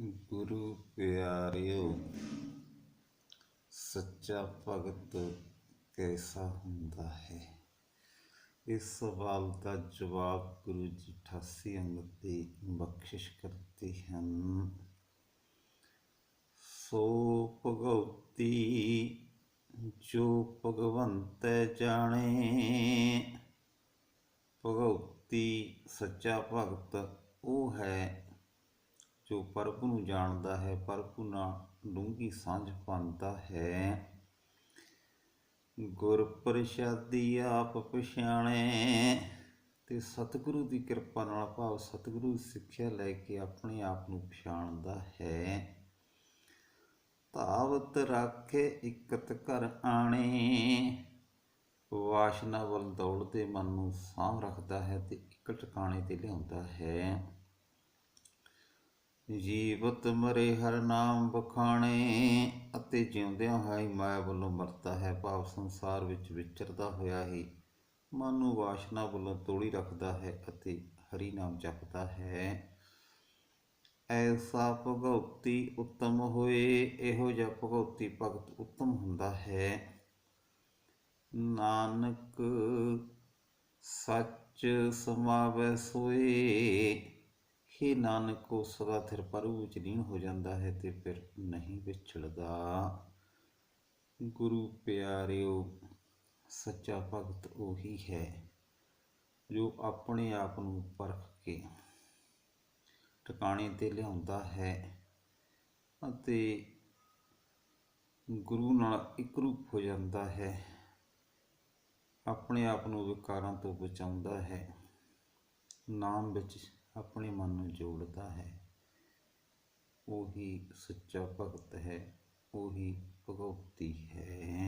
ਗੁਰੂ ਪਿਆਰਿਓ, ਸੱਚਾ ਭਗਤ ਕੈਸਾ ਹੁੰਦਾ ਹੈ? ਇਸ ਸਵਾਲ ਦਾ ਜਵਾਬ ਗੁਰੂ ਜੀ 88 ਅੰਗ ਦੀ ਬਖਸ਼ਿਸ਼ ਕਰਦੇ ਹਨ। ਸੋ ਭਗਉਤੀ, ਜੋ ਭਗਵੰਤ ਜਾਣੇ, ਭਗਉਤੀ ਸੱਚਾ ਭਗਤ ਉਹ ਹੈ ਜੋ ਪ੍ਰਭੂ ਨੂੰ ਜਾਣਦਾ ਹੈ ਪ੍ਰਭੂ ਨਾਲ ਡੂੰਘੀ ਸਾਂਝ ਪਾਉਂਦਾ ਹੈ। ਗੁਰ ਪ੍ਰਸਾਦੀ ਆਪ ਪਛਾਣੇ ਤੇ ਸਤਿਗੁਰੂ ਦੀ ਕਿਰਪਾ ਨਾਲ ਭਾਵ ਸਤਿਗੁਰੂ ਸਿੱਖਿਆ ਲੈ ਕੇ ਆਪਣੇ ਆਪ ਨੂੰ ਪਛਾਣਦਾ ਹੈ। ਧਾਵਤ ਰਾਖੇ ਇਕਤ ਘਰ ਆਣੇ, ਵਾਸ਼ਨਾ ਵੱਲ ਦੌੜਦੇ ਮਨ ਨੂੰ ਸਾਂਭ ਰੱਖਦਾ ਹੈ ਤੇ ਇੱਕ ਟਿਕਾਣੇ ਤੇ ਲਿਆਉਂਦਾ ਹੈ। ਜੀਵਤ ਮਰੇ ਹਰ ਨਾਮ ਬਖਾਣੇ ਅਤੇ ਜਿਉਂਦਿਆਂ ਹੋਈ ਮਾਇਆ ਵੱਲੋਂ ਮਰਦਾ ਹੈ, ਭਾਵ ਸੰਸਾਰ ਵਿੱਚ ਵਿਚਰਦਾ ਹੋਇਆ ਹੀ ਮਨ ਨੂੰ ਵਾਸ਼ਨਾ ਵੱਲੋਂ ਤੋੜੀ ਰੱਖਦਾ ਹੈ ਅਤੇ ਹਰੀ ਨਾਮ ਜਪਦਾ ਹੈ। ਐਸਾ ਭਗਉਤੀ ਉੱਤਮ ਹੋਏ, ਇਹੋ ਜਿਹਾ ਭਗਉਤੀ ਭਗਤ ਉੱਤਮ ਹੁੰਦਾ ਹੈ। ਨਾਨਕ ਸੱਚ ਸਮਾਵੈ ਸੋਏ ਹੀ ਨਾਨਕ ਕੋ ਸਦਾ ਥਿਰ ਪ੍ਰਭੂ ਵਿੱਚ ਲੀਨ ਹੋ ਜਾਂਦਾ ਹੈ ਤੇ ਫਿਰ ਨਹੀਂ ਵਿਛੜਦਾ। ਗੁਰੂ ਪਿਆਰਿਓ, ਸੱਚਾ ਭਗਤ ਉਹੀ ਹੈ ਜੋ ਆਪਣੇ ਆਪ ਨੂੰ ਪਰਖ ਕੇ ਟਿਕਾਣੇ ਤੇ ਲਿਆਉਂਦਾ ਹੈ ਅਤੇ ਗੁਰੂ ਨਾਲ ਇੱਕ ਰੂਪ ਹੋ ਜਾਂਦਾ ਹੈ, ਆਪਣੇ ਆਪ ਨੂੰ ਵਿਕਾਰਾਂ ਤੋਂ ਬਚਾਉਂਦਾ ਹੈ। ਨਾਮ ਵਿੱਚ ਆਪਣੇ ਮਨ ਨੂੰ ਜੋੜਦਾ ਹੈ। ਉਹੀ ਸੱਚਾ ਭਗਤ ਹੈ ਉਹੀ ਭਗਉਤੀ ਹੈ।